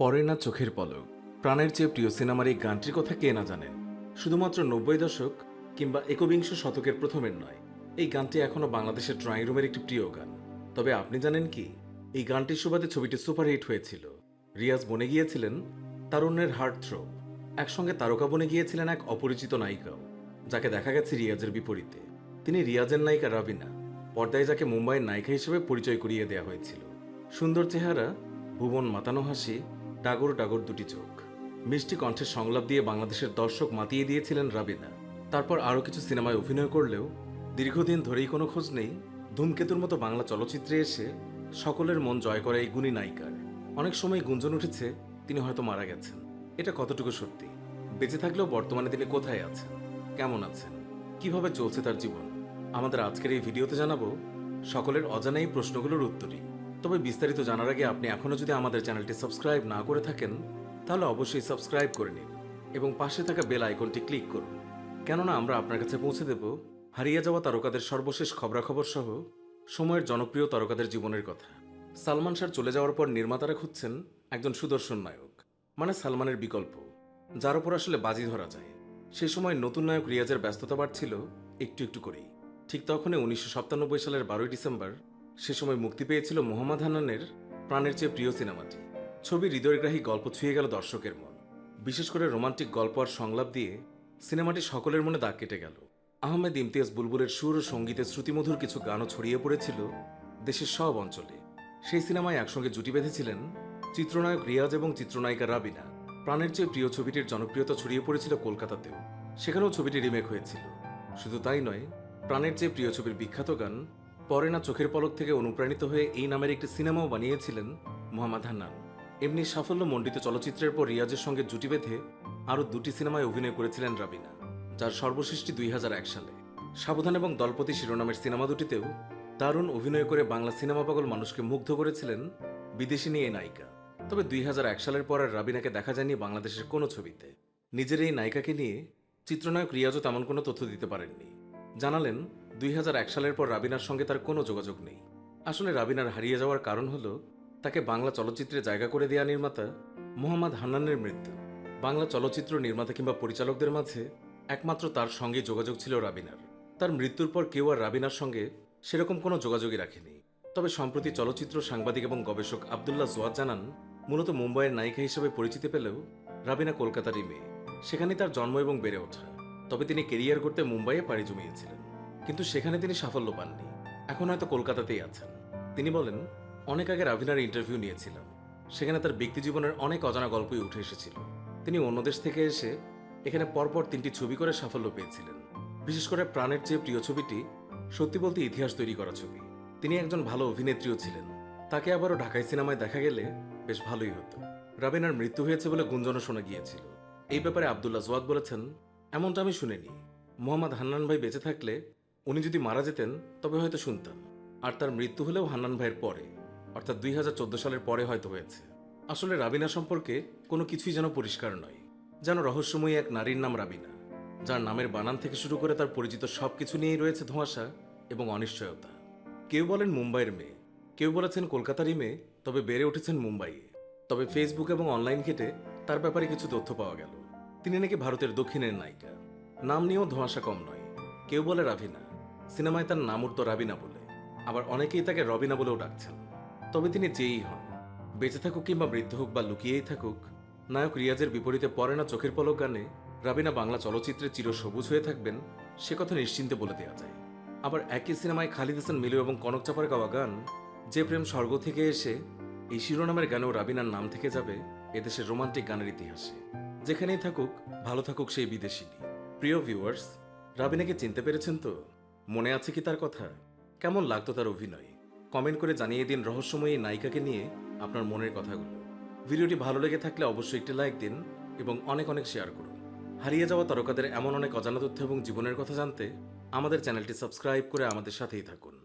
পরে না চোখের পলক। প্রাণের চেয়ে প্রিয় সিনেমার এই গানটির কথা কে না জানেন? শুধুমাত্র নব্বই দশক কিংবা একবিংশ শতকের প্রথমের নয়। এই গানটি এখনও বাংলাদেশের ড্রয়িং রুমের একটি প্রিয় গান। তবে আপনি জানেন কি? এই গানটির সুবাদে ছবিটি সুপারহিট হয়েছিল। রিয়াজ বনে গিয়েছিলেন, তারুণ্যের হার্ট থ্রো একসঙ্গে তারকা বনে গিয়েছিলেন এক অপরিচিত নায়িকাও, যাকে দেখা গেছে রিয়াজের বিপরীতে। তিনি রিয়াজের নায়িকা রাবিনা, পর্দায় যাকে মুম্বাইয়ের নায়িকা হিসেবে পরিচয় করিয়ে দেওয়া হয়েছিল। সুন্দর চেহারা, ভুবন মাতানো হাসি ডাগর ডাগর দুটি চোখ। মিষ্টি কণ্ঠের সংলাপ দিয়ে বাংলাদেশের দর্শক মাতিয়ে দিয়েছিলেন রাবিনা তারপর আরও কিছু সিনেমায় অভিনয় করলেও দীর্ঘদিন ধরেই কোনো খোঁজ নেই, ধূমকেতুর মতো বাংলা চলচ্চিত্রে এসে সকলের মন জয় করা এই গুণী নায়িকার। অনেক সময় গুঞ্জন উঠেছে, তিনি হয়তো মারা গেছেন। এটা কতটুকু সত্যি? বেঁচে থাকলেও বর্তমানে তিনি কোথায় আছেন? কেমন আছেন? কীভাবে চলছে তার জীবন? আমাদের আজকের এই ভিডিওতে জানাব, সকলের অজানা এই প্রশ্নগুলোর উত্তরই। তবে বিস্তারিত জানার আগে আপনি এখনও যদি আমাদের চ্যানেলটি সাবস্ক্রাইব না করে থাকেন, তাহলে অবশ্যই সাবস্ক্রাইব করে নিন এবং পাশে থাকা বেল আইকনটি ক্লিক করুন। কেননা আমরা আপনার কাছে পৌঁছে দেব হারিয়ে যাওয়া তারকাদের সর্বশেষ খবরাখবর সহ সময়ের জনপ্রিয় তারকাদের জীবনের কথা। সালমান শাহ চলে যাওয়ার পর নির্মাতারা খুঁজছেন একজন সুদর্শন নায়ক মানে সালমানের বিকল্প, যার উপর আসলে বাজি ধরা যায়। সে সময় নতুন নায়ক রিয়াজের ব্যস্ততা বাড়ছিল একটু একটু করেই। ঠিক তখনই উনিশশো সাতানব্বই সালের বারোই ডিসেম্বর সে সময় মুক্তি পেয়েছিল মোহাম্মদ হান্নানের প্রাণের চেয়ে প্রিয় সিনেমাটি। ছবি হৃদয়গ্রাহী গল্প ছুঁয়ে গেল দর্শকের মন। বিশেষ করে রোমান্টিক গল্প আর সংলাপ দিয়ে সিনেমাটি সকলের মনে দাগ কেটে গেল। আহমেদ ইমতিয়াজ বুলবুলের সুর ও সঙ্গীতের শ্রুতিমধুর কিছু গানও ছড়িয়ে পড়েছিল দেশের সব অঞ্চলে। সেই সিনেমায় একসঙ্গে জুটি বেঁধেছিলেন চিত্রনায়ক রিয়াজ এবং চিত্রনায়িকা রাবিনা। প্রাণের চেয়ে প্রিয় ছবিটির জনপ্রিয়তা ছড়িয়ে পড়েছিল কলকাতাতেও। সেখানেও ছবিটি রিমেক হয়েছিল। শুধু তাই নয়, প্রাণের চেয়ে প্রিয় ছবির বিখ্যাত গান পরে না চোখের পলক থেকে অনুপ্রাণিত হয়ে এই নামের একটি সিনেমাও বানিয়েছিলেন মোহাম্মদ হান্নান। এমনি সাফল্য মণ্ডিত চলচ্চিত্রের পর রিয়াজের সঙ্গে জুটি বেঁধে আরও দুটি সিনেমায় অভিনয় করেছিলেন রাবিনা, যার সর্বশেষটি দুই হাজার এক সালে। সাবধান এবং দলপতি শিরোনামের সিনেমা দুটিতেও দারুণ অভিনয় করে বাংলা সিনেমা পাগল মানুষকে মুগ্ধ করেছিলেন বিদেশি নিয়ে নায়িকা। তবে দুই হাজার এক সালের পর আর রাবিনাকে দেখা যায়নি বাংলাদেশের কোনো ছবিতে। নিজের এই নায়িকাকে নিয়ে চিত্রনায়ক রিয়াজও তেমন কোনো তথ্য দিতে পারেননি। জানালেন দুই হাজার এক সালের পর রাবিনার সঙ্গে তার কোনো যোগাযোগ নেই। আসলে রাবিনার হারিয়ে যাওয়ার কারণ হলো, তাকে বাংলা চলচ্চিত্রে জায়গা করে দেয়া নির্মাতা মোহাম্মদ হান্নানের মৃত্যু। বাংলা চলচ্চিত্র নির্মাতা কিংবা পরিচালকদের মাঝে একমাত্র তার সঙ্গে যোগাযোগ ছিল রাবিনার। তার মৃত্যুর পর কেউ আর রাবিনার সঙ্গে সেরকম কোনো যোগাযোগই রাখেনি। তবে সম্প্রতি চলচ্চিত্র সাংবাদিক এবং গবেষক আবদুল্লাহ জোয়াদ জানান, মূলত মুম্বাইয়ের নায়িকা হিসেবে পরিচিতি পেলেও রাবিনা কলকাতারই মেয়ে। সেখানে তার জন্ম এবং বেড়ে ওঠা। তবে তিনি কেরিয়ার করতে মুম্বাইয়ে পাড়ি জমিয়েছিলেন। কিন্তু সেখানে তিনি সাফল্য পাননি। এখন হয়তো কলকাতাতেই আছেন। তিনি বলেন, অনেক আগে রাভিনার ইন্টারভিউ নিয়েছিলাম। সেখানে তার ব্যক্তি জীবনের অনেক অজানা গল্পই উঠে এসেছিল। তিনি অন্য দেশ থেকে এসে এখানে পরপর তিনটি ছবি করে সাফল্য পেয়েছিলেন। বিশেষ করে প্রাণের চেয়ে প্রিয় ছবিটি সত্যি বলতে ইতিহাস তৈরি করা ছবি। তিনি একজন ভালো অভিনেত্রীও ছিলেন। তাকে আবারও ঢাকায় সিনেমায় দেখা গেলে বেশ ভালোই হতো। রাবিনার মৃত্যু হয়েছে বলে গুঞ্জনও শোনা গিয়েছিল। এই ব্যাপারে আবদুল্লাহ জোয়াদ বলেছেন, এমনটা আমি শুনিনি। মোহাম্মদ হান্নান ভাই বেঁচে থাকলে উনি যদি মারা যেতেন, তবে হয়তো শুনতাম। আর তার মৃত্যু হলেও হান্নান ভাইয়ের পরে, অর্থাৎ দুই হাজার চোদ্দ সালের পরে হয়তো হয়েছে। আসলে রাবিনা সম্পর্কে কোনো কিছুই যেন পরিষ্কার নয়, যেন রহস্যময়ী এক নারীর নাম রাবিনা, যার নামের বানান থেকে শুরু করে তার পরিচিত সবকিছু নিয়েই রয়েছে ধোঁয়াশা এবং অনিশ্চয়তা। কেউ বলেন মুম্বাইয়ের মেয়ে, কেউ বলেছেন কলকাতারই মেয়ে, তবে বেড়ে উঠেছেন মুম্বাইয়ে। তবে ফেসবুক এবং অনলাইন ঘেটে তার ব্যাপারে কিছু তথ্য পাওয়া গেল। তিনি নাকি ভারতের দক্ষিণের নায়িকা। নাম নিয়েও ধোঁয়াশা কম নয়, কেউ বলে রাভিনা। সিনেমায় তার নাম উঠত রাবিনা বলে। আবার অনেকেই তাকে রবিনা বলেও ডাকছেন। তবে তিনি যেই হন। বেঁচে থাকুক কিংবা মৃত্যু হোক বা লুকিয়েই থাকুক, নায়ক রিয়াজের বিপরীতে পরে না চোখের পলক গানে, রাবিনা বাংলা চলচ্চিত্রে চির সবুজ হয়ে থাকবেন, সে কথা নিশ্চিন্তে বলে দেওয়া যায়। আবার একই সিনেমায় খালিদ হাসান মিলু এবং কনক চাপার গাওয়া গান, যে প্রেম স্বর্গ থেকে এসে, এই শিরোনামের গানেও রাবিনার নাম থেকে যাবে এদেশের রোমান্টিক গানের ইতিহাসে। যেখানেই থাকুক, ভালো থাকুক সেই বিদেশি প্রিয় ভিউয়ার্স রাবিনাকে চিনতে পেরেছেন তো? মনে আছে কি তার কথা? কেমন লাগতো তার অভিনয়? কমেন্ট করে জানিয়ে দিন রহস্যময়ী নায়িকাকে নিয়ে আপনার মনের কথাগুলো। ভিডিওটি ভালো লেগে থাকলে অবশ্যই একটি লাইক দিন এবং অনেক অনেক শেয়ার করুন। হারিয়ে যাওয়া তারকাদের এমন অনেক অজানা তথ্য এবং জীবনের কথা জানতে আমাদের চ্যানেলটি সাবস্ক্রাইব করে আমাদের সাথেই থাকুন।